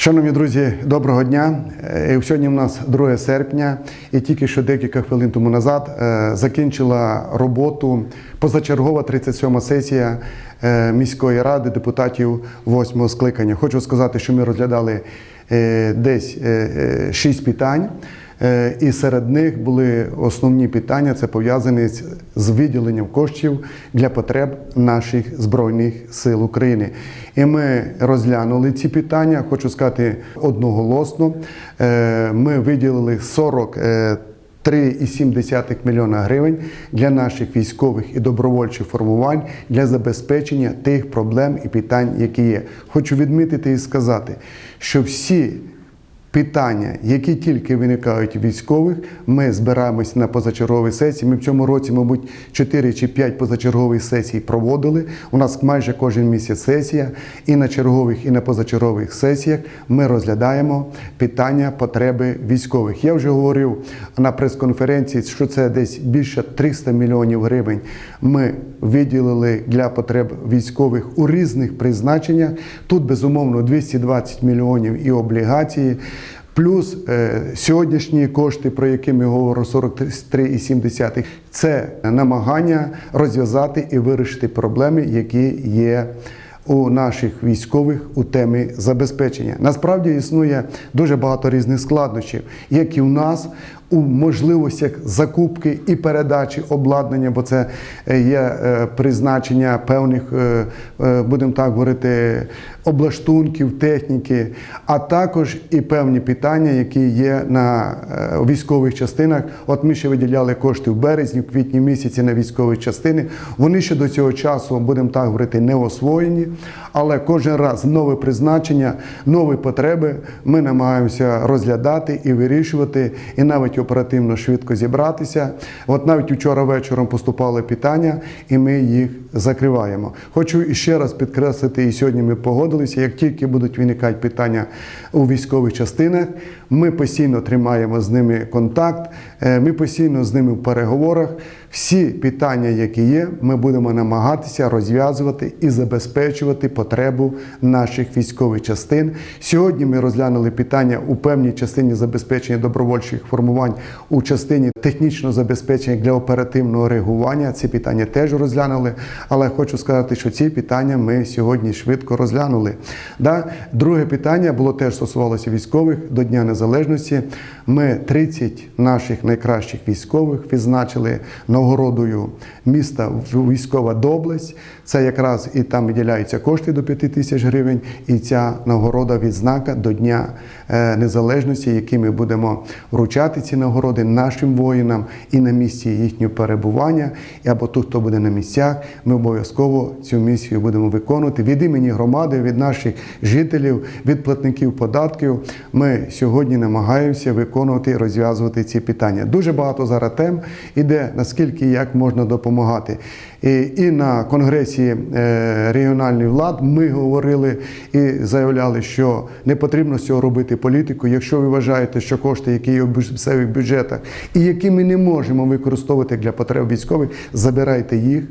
Шановні друзі, доброго дня. Е, Сьогодні у нас 2 серпня, і тільки що декілька хвилин тому назад е, закінчила роботу позачергова 37 сесія е, міської ради депутатів 8 скликання. Хочу сказати, що ми розглядали десь 6 питань. Е, І серед них були основні питання, це пов'язані з- виділенням коштів для потреб наших збройних сил України. І ми розглянули ці питання. Хочу сказати одноголосно. Е, Ми виділили 40 е, 3,7 мільйона гривень для наших військових і добровольчих формувань для забезпечення тих проблем і питань, які є. Хочу відмітити і сказати, що всі питання, які тільки виникають військових, ми збираємось на позачерговій сесії. Ми в цьому році, мабуть, 4 чи 5 позачергових сесій проводили. У нас майже кожен місяць сесія, і на чергових, і на позачергових сесіях ми розглядаємо питання потреби військових. Я вже говорив на прес-конференції, що це десь більше 300 мільйонів гривень. Ми виділили для потреб військових у різних призначеннях. Тут безумовно 220 мільйонів і облігації. Плюс е, сьогоднішні кошти, про які ми говоримо 43,7, це намагання розв'язати і вирішити проблеми, які є у наших військових у темі забезпечення. Насправді існує дуже багато різних складнощів, як і у нас у можливостях закупки і передачі обладнання, бо це е, є е, призначення певних, е, будемо так говорити, облаштунків, техніки, а також і певні питання, які є на військових частинах. От ми ще виділяли кошти в березні, в квітні місяці на військові частини. Вони ще до цього часу, будемо так говорити, не освоєні, але кожен раз нове призначення, нові потреби ми намагаємося розглядати і вирішувати, і навіть оперативно швидко зібратися. От навіть вчора вечором поступали питання, і ми їх закриваємо. Хочу ще раз підкреслити, і сьогодні ми погодилися. Як тільки будуть виникати питання у військових частинах, ми постійно тримаємо з ними контакт, е, ми постійно з ними в переговорах. Всі питання, які є, ми будемо намагатися розв'язувати і забезпечувати потребу наших військових частин. Сьогодні ми розглянули питання у певній частині забезпечення добровольчих формувань у частині технічного забезпечення для оперативного реагування. Ці питання теж розглянули, але хочу сказати, що ці питання ми сьогодні швидко розглянули. Да? Друге питання було теж стосувалося військових до Дня Незалежності. Ми 30 наших найкращих військових відзначили нагородою міста військова доблесть. Це якраз і там виділяються кошти до 5 тисяч гривень, і ця нагорода відзнака до Дня е, Незалежності, які ми будемо вручати ці нагороди нашим воїнам і на місці їхнього перебування, або тут, хто буде на місцях, ми обов'язково цю місію будемо виконувати від імені громади, від наших жителів, від платників податків. Ми сьогодні намагаємося виконувати і розв'язувати ці питання. Дуже багато зараз тем іде, наскільки як можна допомагати. І, і на конгресі е, регіональних влад ми говорили і заявляли, що не потрібно з цього робити політику. Якщо ви вважаєте, що кошти, які є в місцевих бюджетах, і які ми не можемо використовувати для потреб військових, забирайте їх.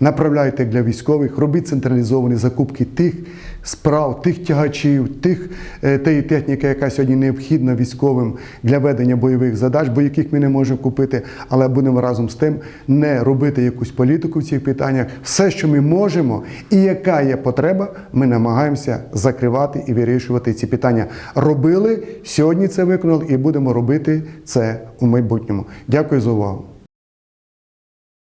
Направляйте для військових, робіть централізовані закупки тих справ, тих тягачів, тих е, тієї техніки, яка сьогодні необхідна військовим для ведення бойових задач, бо яких ми не можемо купити, але будемо разом з тим не робити якусь політику в цих питаннях. Все, що ми можемо, і яка є потреба, ми намагаємося закривати і вирішувати ці питання. Робили сьогодні це виконали, і будемо робити це у майбутньому. Дякую за увагу.